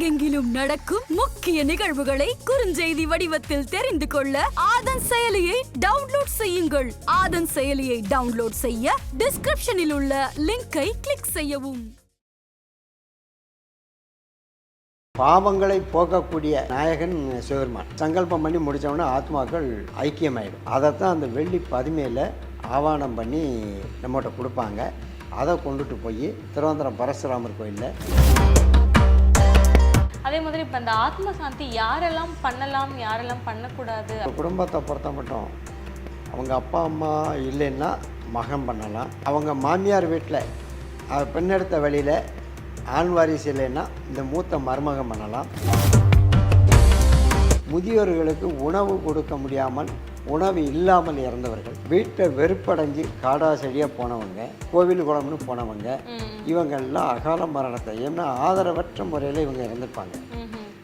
உலகெங்கிலும் நடக்கும் முக்கிய நிகழ்வுகளை குறுஞ்செய்தி வடிவத்தில் தெரிந்து கொள்ள ஆதன் செயலியை டவுன்லோட் செய்யுங்கள். ஆதன் செயலியை டவுன்லோட் செய்ய டிஸ்கிரிப்ஷனில் உள்ள லிங்கை கிளிக் செய்யவும். பாவங்களை போக்கக்கூடிய நாயகன் சிவபெருமான். சங்கல்பம் பண்ணி முடித்தவொடனே ஆத்மாக்கள் ஐக்கியமாயிடும். அதைத்தான் அந்த வெள்ளி பதிமையில் ஆவானம் பண்ணி நம்மகிட்ட கொடுப்பாங்க. அதை கொண்டுட்டு போய் திருவனந்தபுரம் பரசுராமர் கோயிலில் அதே மாதிரி இப்போ இந்த ஆத்ம சாந்தி யாரெல்லாம் பண்ணலாம் யாரெல்லாம் பண்ணக்கூடாது? குடும்பத்தை பொறுத்த மட்டும் அவங்க அப்பா அம்மா இல்லைன்னா மகன் பண்ணலாம். அவங்க மாமியார் வீட்டில் பெண்ணெடுத்த வழியில் ஆண் வாரிசு இல்லைன்னா இந்த மூத்த மருமகம் பண்ணலாம். முதியோர்களுக்கு உணவு கொடுக்க முடியாமல் உணவு இல்லாமல் இறந்தவர்கள் வீட்டை வெறுப்படைஞ்சு காடா செடியாக போனவங்க கோவில் குளம்னு போனவங்க இவங்கெல்லாம் அகால மரணத்தை ஏன்னா ஆதரவற்ற முறையில் இவங்க இறந்துருப்பாங்க.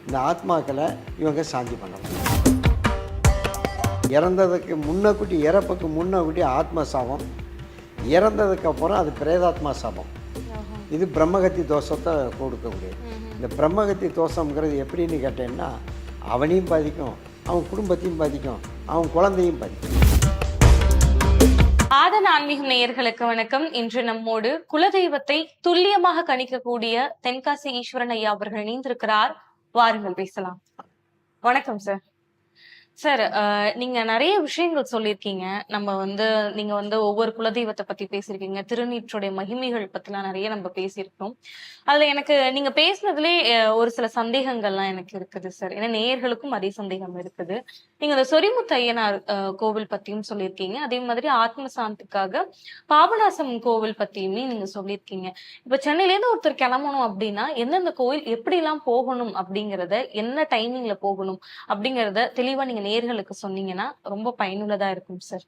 இந்த ஆத்மாக்களை இவங்க சாந்தி பண்ணலாம் இறந்ததுக்கு முன்னக்குட்டி இறப்புக்கு முன்னக்குட்டி ஆத்ம சாபம். இறந்ததுக்கு அப்புறம் அது பிரேதாத்மா சாபம். இது பிரம்மகத்தி தோஷத்தை கொடுக்கக்கூடியது. இந்த பிரம்மகத்தி தோஷங்கிறது எப்படின்னு கேட்டேன்னா அவனையும் பாதிக்கும் அவன் குடும்பத்தையும் பாதிக்கும். அவன் குழந்தையும் பாதிக்கும் ஆதன் ஆன்மீக நேயர்களுக்கு வணக்கம். இன்று நம்மோடு குலதெய்வத்தை துல்லியமாக கணிக்கக்கூடிய தென்காசி ஈஸ்வரன் ஐயா அவர்கள் இணைந்திருக்கிறார். வாருங்கள் பேசலாம். வணக்கம் சார் சார் அஹ், uh, நீங்க நிறைய விஷயங்கள் சொல்லியிருக்கீங்க. நம்ம வந்து நீங்க வந்து ஒவ்வொரு குலதெய்வத்தை பத்தி பேசியிருக்கீங்க. திருநீற்றுடைய மகிமைகள் பத்திலாம் நிறைய நம்ம பேசியிருக்கோம். அதுல எனக்கு நீங்க பேசுனதுலே ஒரு சில சந்தேகங்கள்லாம் எனக்கு இருக்குது சார் ஏன்னா நேயர்களுக்கும் அதே சந்தேகம் இருக்குது. நீங்க அந்த சொரிமுத்து ஐயனார் அஹ், கோவில் பத்தியும் சொல்லியிருக்கீங்க. அதே மாதிரி ஆத்ம சாந்திக்காக பாபநாசம் கோவில் பத்தியுமே நீங்க சொல்லியிருக்கீங்க. இப்ப சென்னையில இருந்து ஒருத்தர் கிளம்பணும் அப்படின்னா எந்தெந்த கோவில் எப்படி எல்லாம் போகணும் அப்படிங்கறத என்ன டைமிங்ல போகணும் அப்படிங்கறத தெளிவா நீங்க நேர்களுக்கு சொன்னீங்கன்னா ரொம்ப பயனுள்ளதா இருக்கும் சார்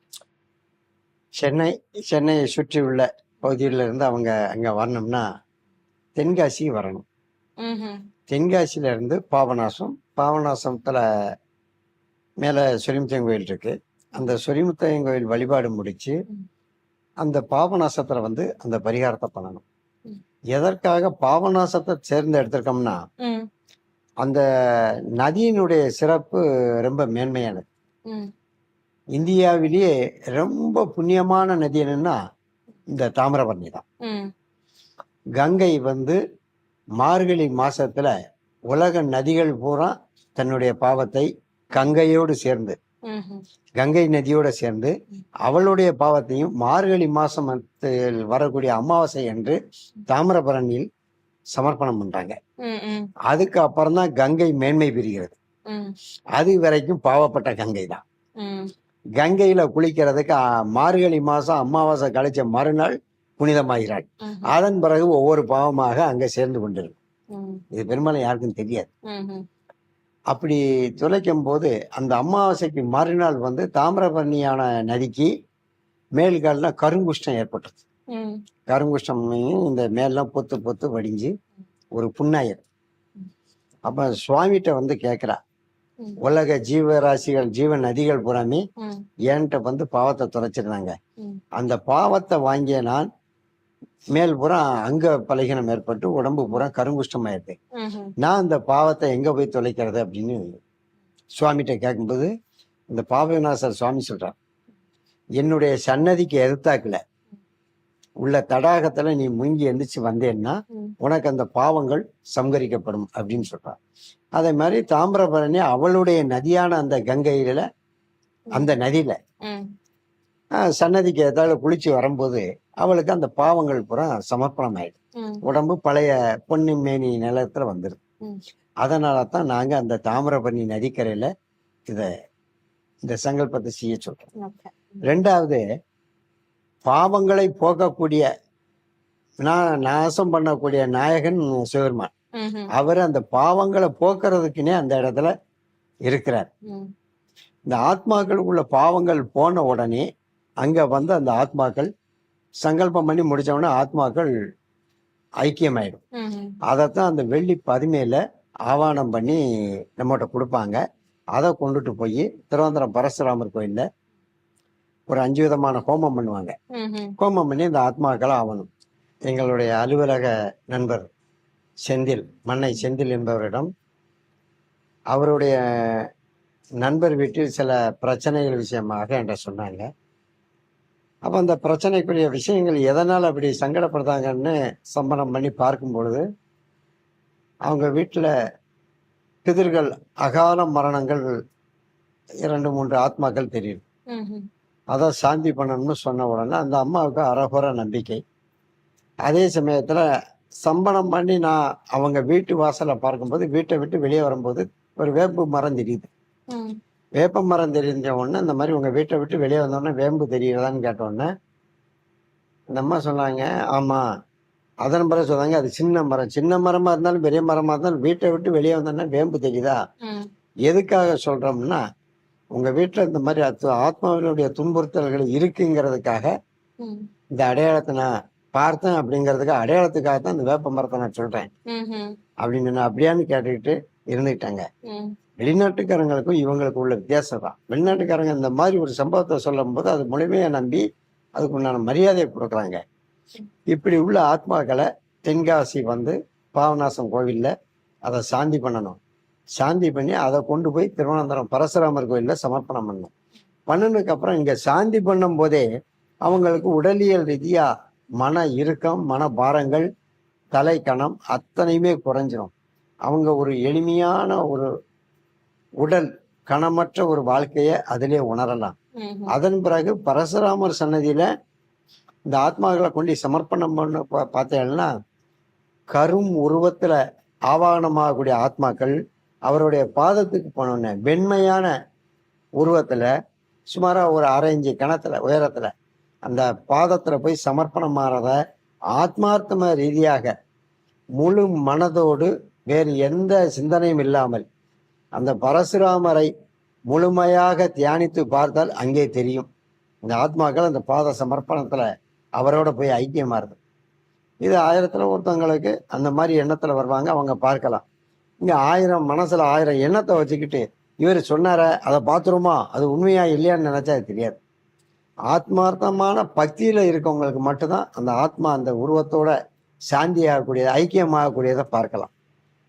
சென்னை சென்னையை சுற்றி உள்ள பகுதிகளில் இருந்து அவங்க அங்கே வரணும்னா தென்காசி வரணும். தென்காசியில இருந்து பாபநாசம் பாபநாசத்தில் மேலே சொரிமுத்தையன் கோயில் இருக்கு அந்த சொரிமுத்தையன் கோயில் வழிபாடு முடிச்சு. அந்த பாபநாசத்தில் வந்து அந்த பரிகாரத்தை பண்ணணும். எதற்காக பாபநாசத்தை தேர்ந்தெடுத்திருக்கோம்னா ம், அந்த நதியினுடைய சிறப்பு ரொம்ப மேன்மையானது. இந்தியாவிலேயே ரொம்ப புண்ணியமான நதி என்னன்னா இந்த தாமிரபரணி தான். கங்கை வந்து மார்கழி மாசத்துல உலக நதிகள் பூரா தன்னுடைய பாவத்தை கங்கையோடு சேர்ந்து. கங்கை நதியோடு சேர்ந்து அவளுடைய பாவத்தையும் மார்கழி மாசத்தில் வரக்கூடிய அமாவாசை என்று தாமிரபரணியில் சமர்ப்பணம் பண்றாங்க. அதுக்கு அப்புறம் தான் கங்கை மேன்மை பெறுகிறது. ம், அது வரைக்கும் பாவப்பட்ட கங்கை தான். கங்கையில குளிக்கிறதுக்கு மார்கழி மாசம் அமாவாசை கழிச்ச மறுநாள் புனிதமாகிறாள். அதன் பிறகு ஒவ்வொரு பாவமாக அங்க சேர்ந்து கொண்டிருக்கும். இது பெரும்பாலும் யாருக்கும் தெரியாது. அப்படி துளைக்கும் போது அந்த அமாவாசைக்கு மறுநாள் வந்து தாமிரபரணியான நதிக்கு மேல்கால்ல கருங்குஷ்டம் ஏற்பட்டது கருங்குஷ்டம் இந்த மேல்லாம் பொத்து பொத்து வடிஞ்சு ஒரு புண்ணாயிரம் அப்ப சுவாமிகிட்ட வந்து கேட்கிறா. உலக ஜீவராசிகள் ஜீவ நதிகள் பூராமே ம், என்கிட்ட வந்து பாவத்தை துளைச்சிருந்தாங்க ம். அந்த பாவத்தை வாங்கிய நான் மேல் புறம் அங்க பலகீனம் ஏற்பட்டு உடம்பு பூரா கருங்குஷ்டம் ஆயிடுது ம்ஹும். நான் இந்த பாவத்தை எங்க போய் தொலைக்கிறது அப்படின்னு சுவாமிகிட்ட கேட்கும்போது இந்த பாவவிநாசர் சுவாமி சொல்றார் என்னுடைய சன்னதிக்கு எதிர்த்தாக்குல உள்ள தடாகத்துல நீ முங்கி எந்திரிச்சு வந்தேன்னா. உனக்கு அந்த பாவங்கள் சம்கரிக்கப்படும் அப்படின்னு சொல்றார் அதே மாதிரி தாமிரபரணி அவளுடைய நதியான அந்த கங்கையில அந்த நதியில சன்னதிக்கு எதாவது குளிச்சு வரும்போது அவளுக்கு அந்த பாவங்கள் பூரா சமர்ப்பணம் ஆயிடும் உடம்பு பழைய பொன்னி மேனி நிலத்துல வந்துடும் ம். அதனால தான் நாங்க அந்த தாமிரபரணி நதிக்கரையில இத இந்த சங்கல்பத்தை செய்ய சொல்றோம். ரெண்டாவது பாவங்களை போக்கக்கூடிய நா- நாசம் பண்ணக்கூடிய நாயகன் சிவருமான். அவர் அந்த பாவங்களை போக்குறதுக்குன்னே அந்த இடத்துல இருக்கிறார். இந்த ஆத்மாக்களுக்குள்ள பாவங்கள் போன உடனே அங்க வந்து அந்த ஆத்மாக்கள் சங்கல்பம் பண்ணி முடிச்ச உடனே ஆத்மாக்கள் ஐக்கியமாயிடும். அதைத்தான் அந்த வெள்ளி பதிமையில ஆவானம் பண்ணி நம்மகிட்ட கொடுப்பாங்க. அதை கொண்டுட்டு போய் திருவனந்தபுரம் பரசுராமர் கோயில்ல ஒரு அஞ்சு விதமான ஹோமம் பண்ணுவாங்க. ஹோமம் பண்ணி இந்த ஆத்மாக்களை ஆவணும் எங்களுடைய அலுவலக நண்பர் செந்தில் மன்னை செந்தில் என்பவரிடம் அவருடைய நண்பர் வீட்டில் சில பிரச்சனைகள் விஷயமாக என்ற சொன்னாங்க அப்போ அந்த பிரச்சனைக்குரிய விஷயங்கள் எதனால் அப்படி சங்கடப்படுறாங்கன்னு சம்பளம் பண்ணி பார்க்கும் பொழுது அவங்க வீட்டில் பிதிர்கள் அகால மரணங்கள் இரண்டு மூன்று ஆத்மாக்கள் தெரியும். அதை சாந்தி பண்ணணும்னு சொன்ன உடனே அந்த அம்மாவுக்கு அறகுற நம்பிக்கை அதே சமயத்தில் சம்பளம் பண்ணி நான் அவங்க வீட்டு வாசலை பார்க்கும்போது வீட்டை விட்டு வெளியே வரும்போது ஒரு வேம்பு மரம் தெரியுது. வேப்ப மரம் தெரிஞ்ச உடனே இந்த மாதிரி உங்கள் வீட்டை விட்டு வெளியே வந்தோடனே வேம்பு தெரியுதான்னு கேட்ட உடனே இந்த அம்மா சொன்னாங்க ஆமாம் அதன் பிறகு சொன்னாங்க அது சின்ன மரம் சின்ன மரமாக இருந்தாலும் பெரிய மரமாக இருந்தாலும் வீட்டை விட்டு வெளியே வந்தோடனே வேம்பு தெரியுதா. எதுக்காக சொல்கிறோம்னா உங்கள் வீட்டில் இந்த மாதிரி ஆத்மாவினுடைய துன்புறுத்தல்கள் இருக்குங்கிறதுக்காக. இந்த அடையாளத்தை நான் பார்த்தேன் அப்படிங்கிறதுக்கு அடையாளத்துக்காக தான் இந்த வேப்ப மரத்தை நான் சொல்கிறேன் ம்ஹும். அப்படின்னு நான் அப்படியான்னு கேட்டுக்கிட்டு இருந்துக்கிட்டாங்க ம். வெளிநாட்டுக்காரங்களுக்கும் இவங்களுக்கு உள்ள வித்தியாசம் தான் வெளிநாட்டுக்காரங்க இந்த மாதிரி ஒரு சம்பவத்தை சொல்லும் போது அது முழுமையாக நம்பி அதுக்கு உண்டான மரியாதையை கொடுக்குறாங்க இப்படி உள்ள ஆத்மாக்களை தென்காசி வந்து பாவநாசம் கோவிலில் அதை சாந்தி பண்ணணும் சாந்தி பண்ணி அதை கொண்டு போய் திருவனந்தபுரம் பரசுராமர் கோயிலில் சமர்ப்பணம் பண்ணணும் பண்ணினதுக்கு அப்புறம் இங்கே சாந்தி பண்ணும் போதே அவங்களுக்கு உடலியல் ரீதியாக மன இறுக்கம் மன பாரங்கள் தலை கணம் அத்தனையுமே குறைஞ்சிரும். அவங்க ஒரு எளிமையான ஒரு உடல் கணமற்ற ஒரு வாழ்க்கையை அதிலே உணரலாம். அதன் பிறகு பரசுராமர் சன்னதியில இந்த ஆத்மாக்களை கொண்டு சமர்ப்பணம் பண்ண பா- பார்த்தீங்கன்னா கரும் உருவத்துல ஆவாகனமாகக்கூடிய ஆத்மாக்கள் அவருடைய பாதத்துக்கு போனோடனே வெண்மையான உருவத்தில் சுமாராக ஒரு அரைஞ்சு கணத்தில் உயரத்தில் அந்த பாதத்தில் போய் சமர்ப்பணம் மாறத ஆத்மார்த்தம ரீதியாக முழு மனதோடு வேறு எந்த சிந்தனையும் இல்லாமல் அந்த பரசுராமரை முழுமையாக தியானித்து பார்த்தால் அங்கே தெரியும். இந்த ஆத்மாக்கள் அந்த பாத சமர்ப்பணத்தில் அவரோட போய் ஐக்கியமாறுது இது ஆயிரத்தில் ஒருத்தவங்களுக்கு அந்த மாதிரி எண்ணத்தில் வருவாங்க அவங்க பார்க்கலாம். இங்கே ஆயிரம் மனசில் ஆயிரம் எண்ணத்தை வச்சுக்கிட்டு இவர் சொன்னார அதை பார்த்துருமா? அது உண்மையா இல்லையான்னு நினச்சா அது தெரியாது. ஆத்மார்த்தமான பக்தியில் இருக்கவங்களுக்கு மட்டும்தான் அந்த ஆத்மா அந்த உருவத்தோட சாந்தியாகக்கூடியது ஐக்கியமாகக்கூடியதை பார்க்கலாம்.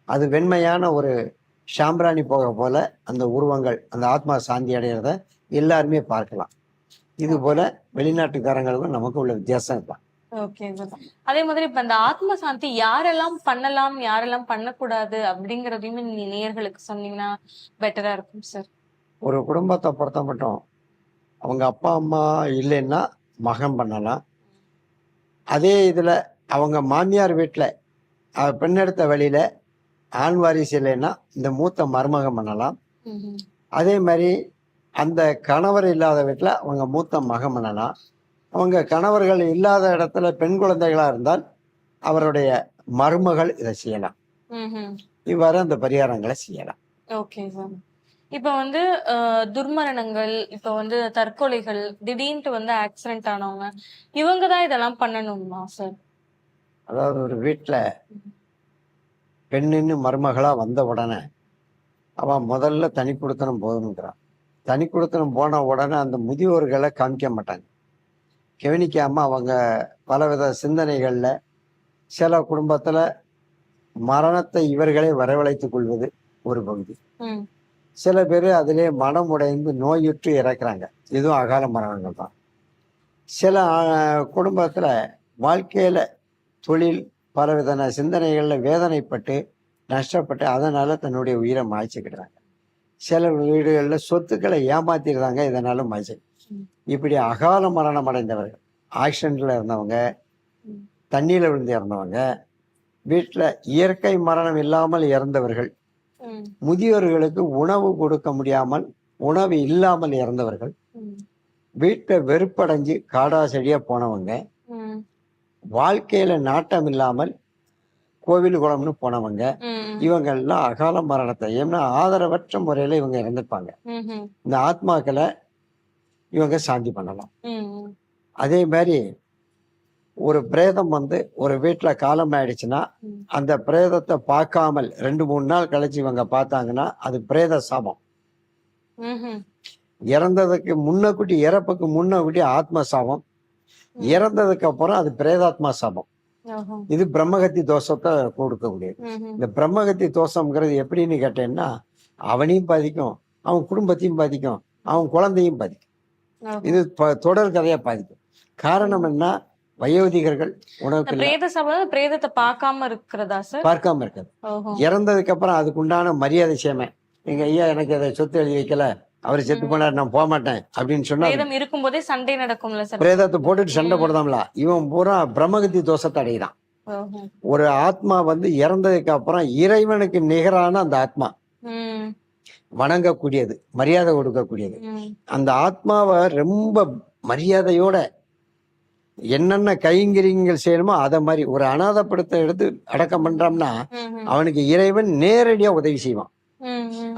அது வெண்மையான ஒரு ஷாம்பிராணி போக போல அந்த உருவங்கள் அந்த ஆத்மா சாந்தி அடைகிறத எல்லாருமே பார்க்கலாம். இது போல வெளிநாட்டுக்காரங்களுக்கும் நமக்கு உள்ள வித்தியாசம் தான் ஓகே அதே மாதிரி இப்ப இந்த ஆத்ம சாந்தி யாரெல்லாம் பண்ணலாம் யாரெல்லாம் பண்ணக்கூடாது அப்படிங்கறதையும் நீ நேயர்களுக்கு சொன்னீங்கன்னா பெட்டரா இருக்கும் சார் ஒரு குடும்பத்தை பொறுத்த மட்டும் அவங்க அப்பா அம்மா இல்லைன்னா மகன் பண்ணலாம். அதே இதில் அவங்க மாமியார் வீட்டில் பெண்ணெடுத்த வழியில் ஆண் வாரிசு இல்லைன்னா இந்த மூத்த மருமகன் பண்ணலாம். அதே மாதிரி அந்த கணவர் இல்லாத வீட்டில் அவங்க மூத்த மகன் பண்ணலாம். அவங்க கணவர்கள் இல்லாத இடத்துல பெண் குழந்தைகளாக இருந்தால் அவருடைய மருமகள் இதை செய்யலாம். இவ்வாறு அந்த பரிகாரங்களை செய்யலாம். Okay sir. இப்ப வந்து துர்மரணங்கள் இப்ப வந்து தற்கொலைகள் திடீர்னு வந்து ஆக்சிடென்ட் ஆனவங்க இவங்க தான் இதெல்லாம் பண்ணணுமா சார்? அதாவது ஒரு வீட்டில் பெண்ணுன்னு மருமகளாக வந்த உடனே அவன் முதல்ல தனி கொடுத்தனம் போதுங்கிறான் தனி கொடுத்தனம் போன உடனே அந்த முதியோர்களை காமிக்க மாட்டாங்க. கவனிக்காம அவங்க பலவித சிந்தனைகளில் சில குடும்பத்தில் மரணத்தை இவர்களே வரவழைத்துக் கொள்வது ஒரு பகுதி. சில பேர் அதிலே மனம் உடைந்து நோயுற்று இறக்குறாங்க இதுவும் அகால மரணங்கள் தான் சில குடும்பத்தில் வாழ்க்கையில் தொழில் பலவிதமான சிந்தனைகளில் வேதனைப்பட்டு நஷ்டப்பட்டு அதனால தன்னுடைய உயிரை மாய்ச்சிக்கிடுறாங்க சில வீடுகளில் சொத்துக்களை ஏமாத்திடுறாங்க இதனால மாய்ச்சி ம். இப்படி அகால மரணம் அடைந்தவர்கள் ஆக்சிடென்ட்ல இருந்தவங்க. தண்ணியில் விழுந்து இறந்தவங்க வீட்டில் இயற்கை மரணம் இல்லாமல் இறந்தவர்கள். முதியோர்களுக்கு உணவு கொடுக்க முடியாமல் உணவு இல்லாமல் இறந்தவர்கள். வீட்டை வெறுப்படைஞ்சு காடா செடியா போனவங்க. வாழ்க்கையில நாட்டம் இல்லாமல் கோவில் குளம்னு போனவங்க ம். இவங்க எல்லாம் அகால மரணத்தை ஏன்னா ஆதரவற்ற முறையில இவங்க இறந்துருப்பாங்க ம்ஹும். இந்த ஆத்மாக்களை இவங்க சாந்தி பண்ணலாம். அதே மாதிரி ஒரு பிரேதம் வந்து ஒரு வீட்டுல காலம் ஆயிடுச்சுன்னா. அந்த பிரேதத்தை பார்க்காமல் ரெண்டு மூணு நாள் கழிச்சு இவங்க பார்த்தாங்கன்னா அது பிரேத சாபம். இறந்ததுக்கு முன்னக்குட்டி இறப்புக்கு முன்னக்குட்டி ஆத்ம சாபம் இறந்ததுக்கு அப்புறம் அது பிரேதாத்மா சாபம். இது பிரம்மகத்தி தோஷத்தை கொடுக்கக்கூடியது. இந்த பிரம்மகத்தி தோஷம்ங்கிறது எப்படின்னு கேட்டேன்னா அவனையும் பாதிக்கும் அவன் குடும்பத்தையும் பாதிக்கும் அவன் குழந்தையும் பாதிக்கும். இது தொடர் கதையா பாதிக்கும். காரணம் என்ன? வயோதிகர்கள் உணவுக்கு பிரேத சபை பிரேதத்தை பார்க்காம இருக்கிறதா சார்? பார்க்காம இருக்காது ஓஹோ. இறந்ததுக்கு அப்புறம் அதுக்கு உண்டான மரியாதை செய்யாம எங்க ஐயா எனக்கு அதை சொத்து எழுதி வைக்கல. அவர் செத்து போனார் நான் போக மாட்டேன் அப்படின்னு சொன்னா பிரேதம் இருக்கும்போதே சண்டை நடக்கும்ல சார்? பிரேதத்தை போட்டுட்டு சண்டை போடுதாம்ல. இவன் பூரா பிரம்மகத்தி தோஷத்தை அடைகிறான். ஓஹோ. ஒரு ஆத்மா வந்து இறந்ததுக்கு அப்புறம் இறைவனுக்கு நிகரான அந்த ஆத்மா. வணங்கக்கூடியது மரியாதை கொடுக்கக்கூடியது. அந்த ஆத்மாவை ரொம்ப மரியாதையோட என்னென்ன கைங்கரியங்கள் செய்யணுமோ அதை மாதிரி ஒரு அனாதப்படுத்த எடுத்து அடக்கம் பண்றோம்னா. அவனுக்கு இறைவன் நேரடியா உதவி செய்வான்.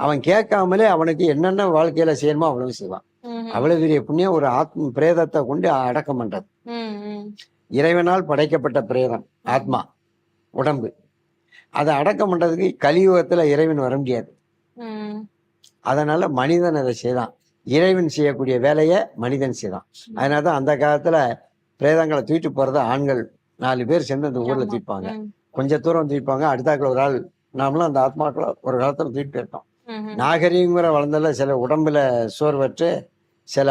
அவன் கேட்காமலே அவனுக்கு என்னென்ன வாழ்க்கையில செய்யணுமோ அவ்வளவு செய்வான். அவ்வளவு பெரிய புண்ணியம் ஒரு ஆத்ம பிரேதத்தை கொண்டு அடக்கம் பண்றது. இறைவனால் படைக்கப்பட்ட பிரேதம் ஆத்மா உடம்பு. அதை அடக்கம் பண்றதுக்கு கலியுகத்துல இறைவன் வர முடியாது. அதனால மனிதன் அதை செய்தான். இறைவன் செய்யக்கூடிய வேலையை மனிதன் செய்தான். அதனால தான் அந்த காலத்துல பிரேதங்களை தூக்கிட்டு போறத ஆண்கள் நாலு பேர் சேர்ந்து அந்த ஊர்ல. தூக்கிப்பாங்க. ம், கொஞ்ச தூரம் தூக்கிப்பாங்க. அடுத்தாக்குல ஒரு ஆள் நாமளும் அந்த ஆத்மாக்களை ஒரு காலத்துல தூக்கிட்டு ம்ஹும். நாகரீகங்கிற வளர்ந்தல சில உடம்புல சோர்வற்று சில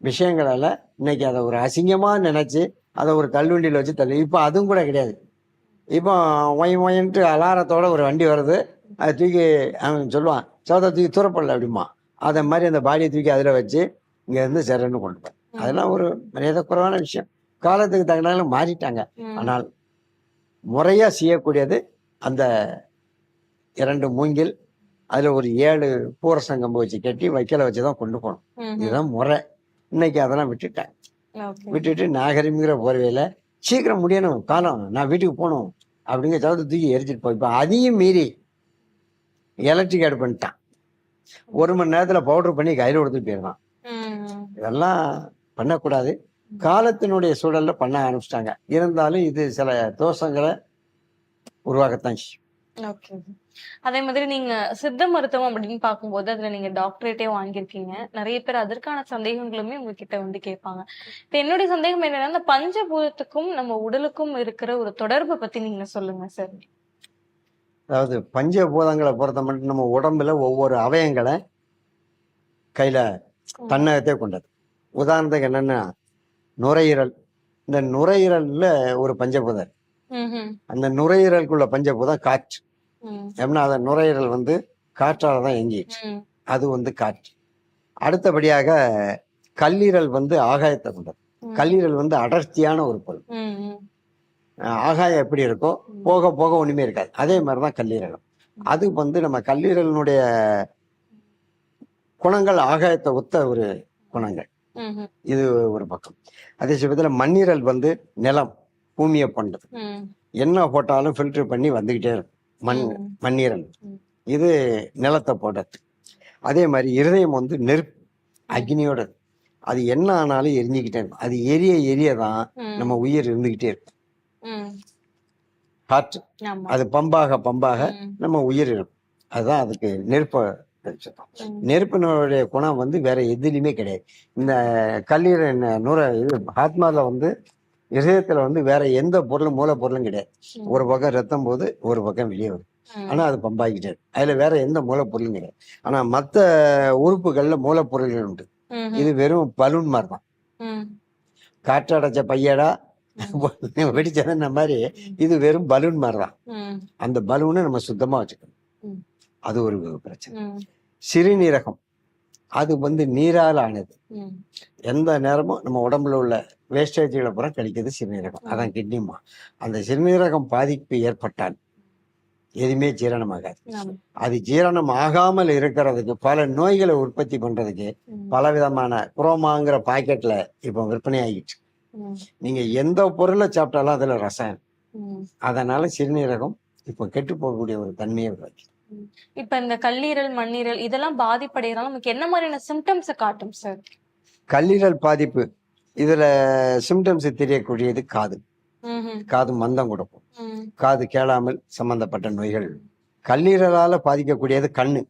விஷயங்களால இன்னைக்கு அதை ஒரு அசிங்கமா நினைச்சு அதை ஒரு தள்ளுவண்டியில வச்சு தள்ளி இப்போ அதுவும் கூட கிடையாது. இப்போ ஒய் ஒயன்ட்டு அலாரத்தோட ஒரு வண்டி வருது. அதை தூக்கி அவன் சொல்லுவான் சோதா தூக்கி தூரப்படல அப்படிமா. அதை மாதிரி அந்த பாடியை தூக்கி அதில் வச்சு இங்க இருந்து சிறன்னு கொண்டு போய். அதெல்லாம் ஒரு மரியாதை குறைவான விஷயம். காலத்துக்கு தகுந்தாலும் மாறிட்டாங்க. ஆனால் முறையா செய்யக்கூடியது அந்த இரண்டு மூங்கில் அதுல ஒரு ஏழு பூரசங்கம்பு வச்சு கட்டி வைக்கல வச்சு தான் கொண்டு போகணும். இதுதான் முறை. இன்னைக்கு அதெல்லாம் விட்டுட்டேன். விட்டுட்டு நாகரிகங்கிற போர்வையில சீக்கிரம் முடியணும் காலம் நான் வீட்டுக்கு போகணும் அப்படிங்கிற தவிர்த்து தூக்கி எரிச்சிட்டு போய். இப்போ அதையும் மீறி எலக்ட்ரிக் ஆட் பண்ணிட்டான். ஒரு மணி நேரத்துல பவுடர் பண்ணி கையில் கொடுத்துட்டு ம். இதெல்லாம் பண்ணக்கூடாது. காலத்தினுடைய சூழல்ல பண்ண ஆரம்பிச்சிட்டாங்க. இருந்தாலும் இது சில தோஷங்களை உருவாக்கத்தான் செய்யும். ஓகே. அதே மாதிரி நீங்க சித்த மருத்துவம் அப்படின்னு பார்க்கும்போது அதுல நீங்க டாக்டரேட்டே வாங்கியிருக்கீங்க. நிறைய பேர் அதற்கான சந்தேகங்களுமே உங்ககிட்ட வந்து கேட்பாங்க. இப்ப என்னுடைய சந்தேகம் என்னன்னா இந்த பஞ்சபூதத்துக்கும் நம்ம உடலுக்கும் இருக்கிற ஒரு தொடர்பை பத்தி நீங்க சொல்லுங்க சார். அதாவது பஞ்சபூதங்களை பொறுத்த மட்டும் நம்ம உடம்புல ஒவ்வொரு அவயங்களை கையில தன்னகத்தே கொண்டது. உதாரணத்துக்கு என்னன்னா நுரையீரல். இந்த நுரையீரல்ல ஒரு பஞ்சபூதம். அந்த நுரையீரலுக்குள்ள பஞ்சபூதம் காற்று. ஏன்னா அந்த நுரையீரல் வந்து காற்றால தான் எங்கிடுச்சு ம், அது வந்து காற்று. அடுத்தபடியாக கல்லீரல் வந்து ஆகாயத்தை கொண்டது. கல்லீரல் வந்து அடர்த்தியான ஒரு பொருள். ஆகாயம் எப்படி இருக்கோ போக போக ஒண்ணுமே இருக்காது. அதே மாதிரி தான் கல்லீரலும் அது வந்து நம்ம கல்லீரலினுடைய குணங்கள் ஆகாயத்தை ஒத்த ஒரு குணங்கள். இது ஒரு பக்கம். அதே சமயத்தில் மண்ணீரல் வந்து நிலம் பூமியை போன்றது. என்ன போட்டாலும் ஃபில்டர் பண்ணி வந்துகிட்டே இருக்கும். மண். மண்ணீரல். இது நிலத்தை போடுறது. அதே மாதிரி இருதயம் வந்து நெருப்பு அக்னியோட இருக்கு. அது என்ன ஆனாலும் எரிஞ்சுக்கிட்டே இருக்கும். அது எரிய எரிய தான் நம்ம உயிர் இருந்துகிட்டே இருக்கும். காற்று. அது பம்பாக பம்பாக நம்ம உயிர் இருக்கும் அதுதான் அதுக்கு நெருப்பை. நெருப்பினுடைய குணம் வந்து வேற எதுலையுமே கிடையாது. இந்த கல்லீரல் என்ன- நுர இது ஆத்மால வந்து இதயத்துல வந்து வேற எந்த பொருளும் மூலப்பொருளும் கிடையாது. ம். ஒரு பக்கம் ரத்தம் போது ஒரு பக்கம் வெளியே வரும். ஆனா அது பம்பாகிட்டே அதுல வேற எந்த மூலப்பொருளும் கிடையாது. ஆனா மத்த உறுப்புகள்ல மூலப்பொருள்கள் உண்டு. இது வெறும் பலூன் மாதிரி தான் காற்றடைச்ச பையடா வெடிச்சதுன்ன மாதிரி இது வெறும் பலூன் மாதிரி தான் அந்த பலூனை நம்ம சுத்தமா வச்சுக்கணும். அது ஒரு பிரச்சனை. சிறுநீரகம். அது வந்து நீரால் ஆனது. எந்த நேரமும் நம்ம உடம்புல உள்ள வேஸ்டேஜ்களை பூரா கழிக்கிறது சிறுநீரகம். அதான் கிட்னிமா அந்த சிறுநீரகம் பாதிப்பு ஏற்பட்டால் எதுவுமே ஜீரணமாகாது. ஆமா. அது ஜீரணம் ஆகாமல் இருக்கிறதுக்கு பல நோய்களை உற்பத்தி பண்றதுக்கு பல விதமான குரோமாங்கிற பாக்கெட்ல இப்போ விற்பனை ஆகிட்டு ம், நீங்க எந்த பொருளை சாப்பிட்டாலும் அதுல ரசாயனம். அதனால சிறுநீரகம் இப்போ கெட்டு போகக்கூடிய ஒரு தன்மையை உருவாக்கி. இப்ப இந்த கல்லீரல் மண்ணீரல் இதெல்லாம் பாதிப்படைகிறதால நமக்கு என்ன மாதிரியான சிம்டம்ஸ் காட்டும் சார் கல்லீரல் பாதிப்பு இதுல சிம்டம்ஸ் தெரியக்கூடியது காது. காது மந்தம் கொடுக்கும். காது கேளாமல் சம்பந்தப்பட்ட நோய்கள். கல்லீரலால பாதிக்கக்கூடியது கண்ணு.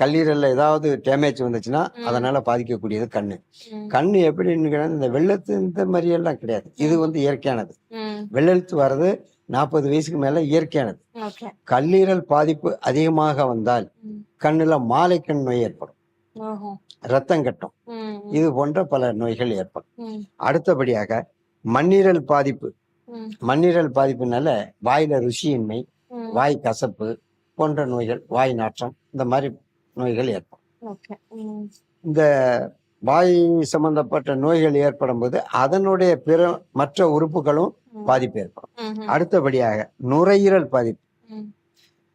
கல்லீரல்ல ஏதாவது டேமேஜ் வந்துச்சுன்னா அதனால பாதிக்கக்கூடியது கண்ணு. கண்ணு எப்படின்னு இந்த வெள்ளத்து இந்த மாதிரி எல்லாம் கிடையாது. இது வந்து இயற்கையானது. வெள்ளெழுத்து வர்றது நாற்பது வயசுக்கு மேல இயற்கையானது. கல்லீரல் பாதிப்பு அதிகமாக வந்தால். கண்ணுல மாலைக்கண் நோய் ஏற்படும். ரத்தம் கட்டும். இது போன்ற பல நோய்கள் ஏற்படும். அடுத்தபடியாக மண்ணீரல் பாதிப்பு. மண்ணீரல் பாதிப்புனால வாயில ருசியின்மை. வாய் கசப்பு போன்ற நோய்கள் வாய் நாற்றம் இந்த மாதிரி நோய்கள் ஏற்படும். இந்த வாய் சம்பந்தப்பட்ட நோய்கள் ஏற்படும் போது அதனுடைய பிற மற்ற உறுப்புகளும் பாதிப்பு ஏற்படும். அடுத்தபடியாக நுரையீரல் பாதிப்பு.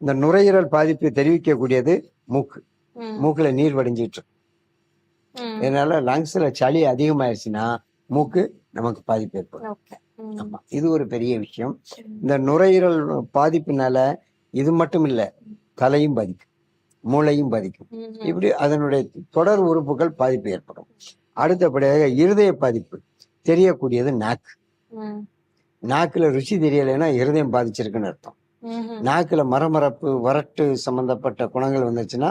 இந்த நுரையீரல் பாதிப்பு தெரிவிக்கக்கூடியது மூக்கு. மூக்குல நீர் வடிஞ்சிட்டு. இதனால லங்ஸ்ல சளி அதிகமாயிருச்சுன்னா மூக்கு நமக்கு பாதிப்பு ஏற்படும். ஆமா. இது ஒரு பெரிய விஷயம். இந்த நுரையீரல் பாதிப்புனால இது மட்டும் இல்ல தலையும் பாதிக்கும் மூளையும் பாதிக்கும். இப்படி அதனுடைய தொடர் உறுப்புகள் பாதிப்பு ஏற்படும். அடுத்தபடியாக இருதய பாதிப்பு தெரியக்கூடியது நாக்கு. நாக்குல ருசி தெரியலைன்னா இருதயம் பாதிச்சிருக்குன்னு அர்த்தம். நாக்குல மரமரப்பு வறட்டு சம்பந்தப்பட்ட குணங்கள் வந்துச்சுன்னா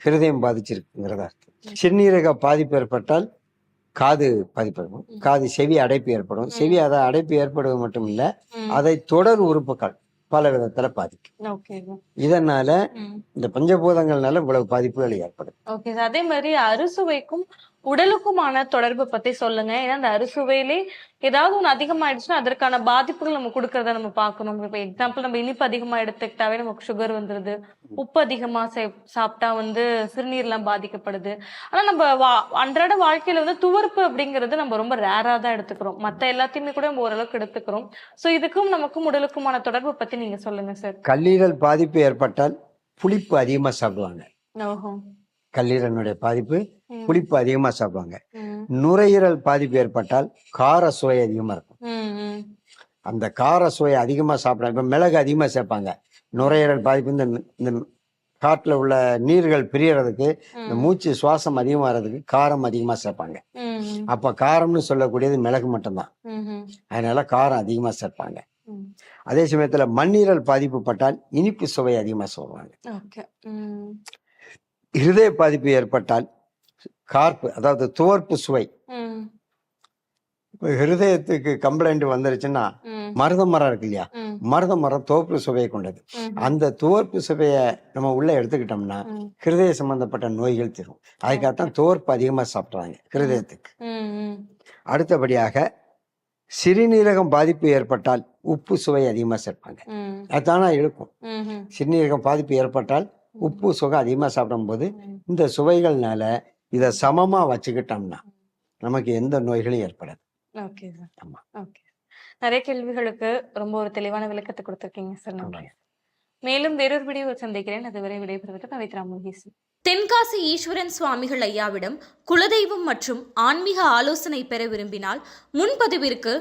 ஹிருதயம் பாதிச்சிருக்குங்கிறதா அர்த்தம். சிறுநீரக பாதிப்பு ஏற்பட்டால் காது பாதிப்பு ஏற்படும் காது செவி அடைப்பு ஏற்படும். செவி அதை அடைப்பு ஏற்படுவது மட்டும் இல்ல. அதை தொடர் உறுப்புகள் பல விதத்துல பாதிக்கும். இதனால. இந்த பஞ்சபூதங்கள்னால இவ்வளவு பாதிப்புகள் ஏற்படும் அதே மாதிரி அறுசுவைக்கும் உடலுக்குமான தொடர்பு பத்தி சொல்லுங்க. ஏன்னா அந்த அறுசுவையிலே ஏதாவது ஒண்ணு அதிகமாயிடுச்சுன்னா அதற்கான பாதிப்புகள் நம்ம கொடுக்கறத நம்ம பார்க்கணும் இப்ப எக்ஸாம்பிள் நம்ம இனிப்பு அதிகமா எடுத்துக்கிட்டாவே நமக்கு சுகர் வந்துருது. உப்பு அதிகமா சாப்பிட்டா வந்து சிறுநீர்லாம் பாதிக்கப்படுது. ஆனா நம்ம வா- அன்றாட வாழ்க்கையில வந்து துவர்ப்பு அப்படிங்கிறது நம்ம ரொம்ப ரேரா தான் எடுத்துக்கிறோம். மத்த எல்லாத்தையுமே கூட நம்ம ஓரளவுக்கு எடுத்துக்கிறோம். சோ இதுக்கும் நமக்கும் உடலுக்குமான தொடர்பு பத்தி நீங்க சொல்லுங்க சார் கல்லீரல் பாதிப்பு ஏற்பட்டால் புளிப்பு அதிகமா சாப்பிடுவாங்க. ஓஹோ கல்லீரலுடைய பாதிப்பு. புளிப்பு அதிகமா சாப்பிடுவாங்க. நுரையீரல் பாதிப்பு ஏற்பட்டால் கார சுவை அதிகமா இருக்கும். அந்த கார சுவை அதிகமா சாப்பிட இப்ப மிளகு அதிகமா சேர்ப்பாங்க. நுரையீரல் பாதிப்பு இந்த இந்த காட்டுல உள்ள நீர்கள் பிரியறதுக்கு இந்த மூச்சு சுவாசம் அதிகமா வர்றதுக்கு காரம் அதிகமா சேர்ப்பாங்க. அப்ப காரம்னு சொல்லக்கூடியது மிளகு மட்டும்தான். அதனால காரம் அதிகமா சேர்ப்பாங்க. அதே சமயத்துல மண்ணீரல் பாதிப்பு பட்டால் இனிப்பு சுவை அதிகமா சொல்லுவாங்க இருதய பாதிப்பு ஏற்பட்டால் கார்ப்பு அதாவது துவர்ப்பு சுவை. ஹிருதயத்துக்கு கம்ப்ளைண்ட் வந்துருச்சுன்னா மருத மரம் இருக்கு இல்லையா? மருத மரம் துவர்ப்பு சுவையை கொண்டது. அந்த துவர்ப்பு சுவையை நம்ம உள்ள எடுத்துக்கிட்டோம்னா ஹிருதய சம்பந்தப்பட்ட நோய்கள் தரும். அதுக்காகத்தான் துவர்ப்பு அதிகமா சாப்பிட்றாங்க ஹிருதயத்துக்கு அடுத்தபடியாக சிறுநீரகம் பாதிப்பு ஏற்பட்டால் உப்பு சுவை அதிகமா சேர்ப்பாங்க. ம். அது தானா இழுக்கும். ம் ம் சிறுநீரகம் பாதிப்பு ஏற்பட்டால் உப்பு சுகம் அதிகமா சாப்பிடும்போது. இந்த சுவைகள்னால இதை சமமா வச்சுக்கிட்டோம்னா நமக்கு எந்த நோய்களும் ஏற்படாது ஓகே சார் ஆமா. ஓகே நிறைய கேள்விகளுக்கு ரொம்ப ஒரு தெளிவான விளக்கத்தை கொடுத்துருக்கீங்க சார் நன்றி. மேலும் வேறொரு வீடியோ சந்திக்கிறேன். அதுவரை விடைபெறுவது பவித்ரா முகேசன் தென்காசி ஈஸ்வரன் சுவாமிகள் ஐயாவிடம் குலதெய்வம் மற்றும் ஆன்மீக ஆலோசனை பெற விரும்பினால் முன்பதிவிற்கு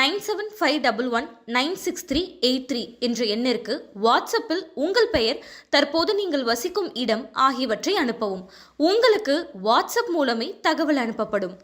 nine seven five double one nine six three eight three என்ற எண்ணிற்கு வாட்ஸ்அப்பில் உங்கள் பெயர் தற்போது நீங்கள் வசிக்கும் இடம் ஆகியவற்றை அனுப்பவும். உங்களுக்கு வாட்ஸ்அப் மூலமே தகவல் அனுப்பப்படும்.